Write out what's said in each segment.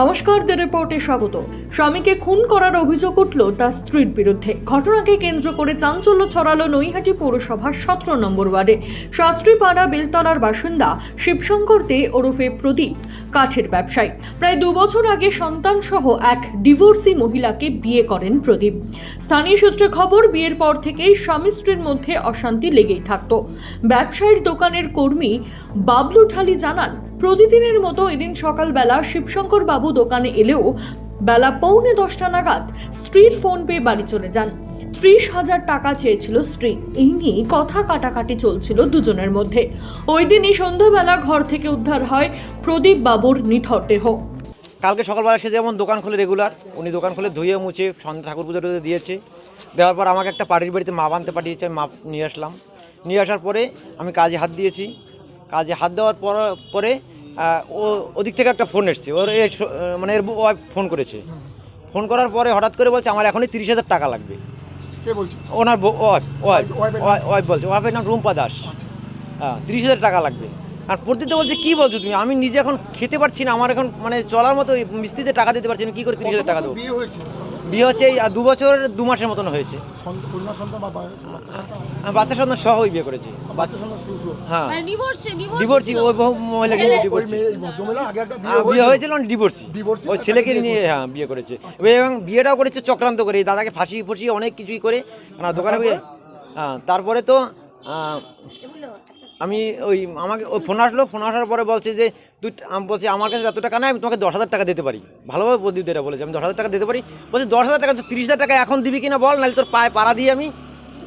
নমস্কার, দ্য রিপোর্টে স্বাগত। স্বামীকে খুন করার অভিযোগ উঠল তার স্ত্রীর বিরুদ্ধে। ঘটনাকে কেন্দ্র করে চাঞ্চল্য ছড়ালো নৈহাটি পৌরসভার সতেরো নম্বর ওয়ার্ডে। শাস্ত্রীপাড়া বেলতলার বাসিন্দা শিবশঙ্কর দে ওরফে প্রদীপ, কাঠের ব্যবসায়ী। প্রায় দু বছর আগে সন্তান সহ এক ডিভোর্সি মহিলাকে বিয়ে করেন প্রদীপ। স্থানীয় সূত্রে খবর, বিয়ের পর থেকেই স্বামী স্ত্রীর মধ্যে অশান্তি লেগেই থাকত। ব্যবসায়ীর দোকানের কর্মী বাবলু ঠালি জানান প্রতিদিনের মতো এদিন সকালবেলা শিবশঙ্কর বাবু দোকানে এলেও বেলা পৌনে দশটা নাগাদ স্ত্রীর ফোন পেয়ে বাড়ি চলে যান। ত্রিশ হাজার টাকা চেয়েছিল স্ত্রী। এই নিয়ে কথা কাটাকাটি চলছিল দুজনের মধ্যে। ওই দিনই সন্ধ্যাবেলা ঘর থেকে উদ্ধার হয় প্রদীপ বাবুর নিথর দেহ। কালকে সকালবেলা সে যেমন দোকান খোলে রেগুলার উনি দোকান খুলে ধুয়ে মুছে সন্ধ্যা ঠাকুর পুজো দিয়েছে। দেওয়ার পর আমাকে একটা পার্টির বাড়িতে মা বানতে পাঠিয়েছে, মাপ নিয়ে আসলাম। নিয়ে আসার পরে আমি কাজে হাত দিয়েছি। কাজে হাত দেওয়ার পর পরে ও ওদিক থেকে একটা ফোন এসছে। ওর মানে এর ওয়াইফ ফোন করেছে। ফোন করার পরে হঠাৎ করে বলছে আমার এখনই তিরিশ হাজার টাকা লাগবে। ওনার ওয়াইফ বলছে। ওয়াইফের নাম রুম্পা দাস। হ্যাঁ তিরিশ হাজার টাকা লাগবে। আর প্রদ্যুৎ বলছে কী বলছো তুমি? আমি নিজে এখন খেতে পারছি না। আমার এখন মানে চলার মতো মিস্ত্রিতে টাকা দিতে পারছি না। কি করে তিরিশ হাজার টাকা দেবো? বিয়ে হচ্ছে এই দু বছর দু মাসের মতন হয়েছে। বাচ্চা সন্তান? সন্তান সহই বিয়ে করেছি। হ্যাঁ। মানে ডিভোর্সি ওই বহু মহিলা ছেলে- ওই ডিভোর্সি হ্যাঁ, বিয়ে হয়েছিল ডিভোর্সি Divorcee, ওই ছেলেকে নিয়ে হ্যাঁ বিয়ে করেছে। এবং বিয়েটাও করেছে চক্রান্ত করে। দাদাকে ফাঁসিয়ে ফুসিয়ে অনেক কিছুই করে। দোকানে হ্যাঁ তারপরে তো আহ, আমি ওই আমাকে ওই ফোন আসলো ফোন আসার পরে বলছে যে তুই আমি বলছি আমার কাছে এত টাকা নাই আমি তোমাকে দশ হাজার টাকা দিতে পারি। ভালোভাবে প্রদীপ এটা বলেছে আমি দশ হাজার টাকা দিতে পারি। বলছে দশ হাজার টাকা তিরিশ হাজার টাকা এখন দিবি কিনা বল নাহলে তোর পায়ে পাড়া দিয়ে আমি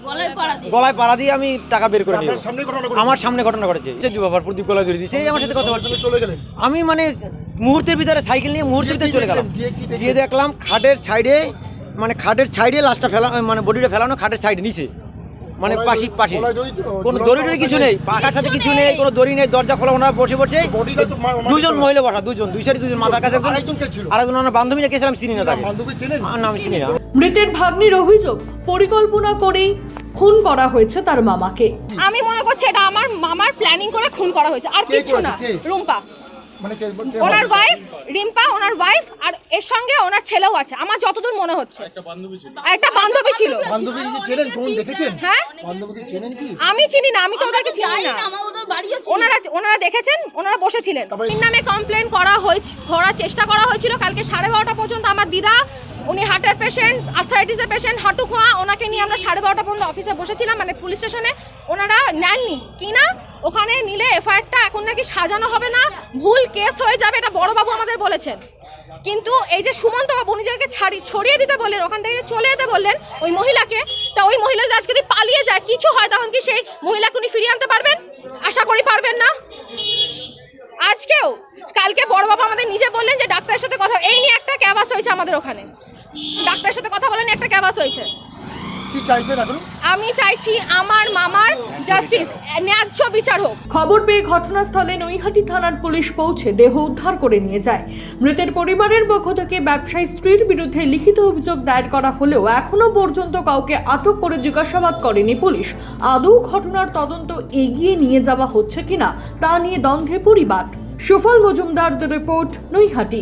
গলায় পাড়া দিয়ে। গলায় পাড়া দিয়ে আমি টাকা বের করে নিব। আপনার সামনে ঘটনা ঘটেছে? আমার সামনে ঘটনা ঘটেছে। যে বাবার প্রদীপ গলায় ধরে দিয়েছে আমার সাথে কথা বলছে। আপনি চলে গেলেন। আমি মানে মুহূর্তের ভিতরে সাইকেল নিয়ে মুহূর্তের ভিতরে চলে গেলাম। গিয়ে দেখলাম খাটের সাইডে মানে খাটের সাইডে লাস্টটা ফেলা মানে বডিটা ফেলানো খাটের সাইডে নিচে। মানে পাশি পাশি। কোনো দড়ি টড়ি কিছু নেই। পাখার সাথে কিছু নেই। কোনো দড়ি নেই দরজা খোলা ওনারা বসে বসে দুজন মহিলা বসা দুজন দুই সারি দুজন মাথার কাছে একজন আরেকজন কে ছিল? ওনার বান্ধবী রেখেছিলাম চিনি না তাকে। বান্ধবী চেনেন আমার নাম চিনি না। মৃতের ভাগ্নির অভিযোগ পরিকল্পনা করেই খুন করা হয়েছে তার মামাকে। আমি মনে করছি এটা আমার মামার প্ল্যানিং করে খুন করা হয়েছে। আর কিছু না। রুম্পা। মানে ওনার ওয়াইফ রিম্পা ওনার ওয়াইফ আর এর সঙ্গে ওনার ছেলেও আছে। আমার যতদূর মনে হচ্ছে। একটা বান্ধবী ছিল। বান্ধবী কি চেনেন? কোন দেখেছেন? হ্যাঁ? বান্ধবীকে চেনেন কি? আমি চিনি না আমি তো ওদেরকে চিনি না। ওনারা ওনারা দেখেছেন? ওনারা বসেছিলেন। নামে কমপ্লেন করা হয়েছে করার চেষ্টা করা হয়েছিল। কালকে সাড়ে বারোটা পর্যন্ত আমার দিদা উনি হার্টের পেশেন্ট আর্থারাইটিসের পেশেন্ট হাঁটু খোঁয়া ওনাকে নিয়ে আমরা সাড়ে বারোটা পর্যন্ত অফিসে বসেছিলাম মানে পুলিশ স্টেশনে ওনারা নেননি। কি না? ওখানে নিলে এফআইআরটা এখন নাকি সাজানো হবে না, ভুল কেস হয়ে যাবে, এটা বড়বাবু আমাদের বলেছেন। কিন্তু এই যে সুমন্ত বাবু নিজেকে ছাড়ি, ছড়িয়ে দিতে বললেন, ওখান থেকে চলে যেতে বললেন ওই মহিলাকে, তা ওই মহিলা আজকে যদি পালিয়ে যায়, কিছু হয় তখন কি সেই মহিলাকে উনি ফিরিয়ে আনতে পারবেন? আশা করি পারবেন না। আজকেও, কালকে বড় বাবা আমাদের নিজে বললেন যে ডাক্তারের সাথে কথা, এই নিয়ে একটা ক্যাবাস হয়েছে আমাদের ওখানে। ডাক্তারের সাথে কথা বলেন একটা ক্যাবাস হয়েছে। কি চাইছেন এখন? আমি চাইছি আমার মামার জাস্টিস ন্যায্য বিচার হোক। খবর পেয়ে ঘটনাস্থলে নৈহাটি থানার পুলিশ পৌঁছে দেহ উদ্ধার করে নিয়ে যায়। মৃতের পরিবারের পক্ষ থেকে ব্যবসায়ী স্ত্রীর বিরুদ্ধে লিখিত অভিযোগ দায়ের করা হলেও এখনও পর্যন্ত কাউকে আটক করে জিজ্ঞাসাবাদ করেনি পুলিশ। আদৌ ঘটনার তদন্ত এগিয়ে নিয়ে যাওয়া হচ্ছে কিনা তা নিয়ে দ্বন্দ্বে পরিবার। সুফল মজুমদারদের রিপোর্ট নৈহাটি।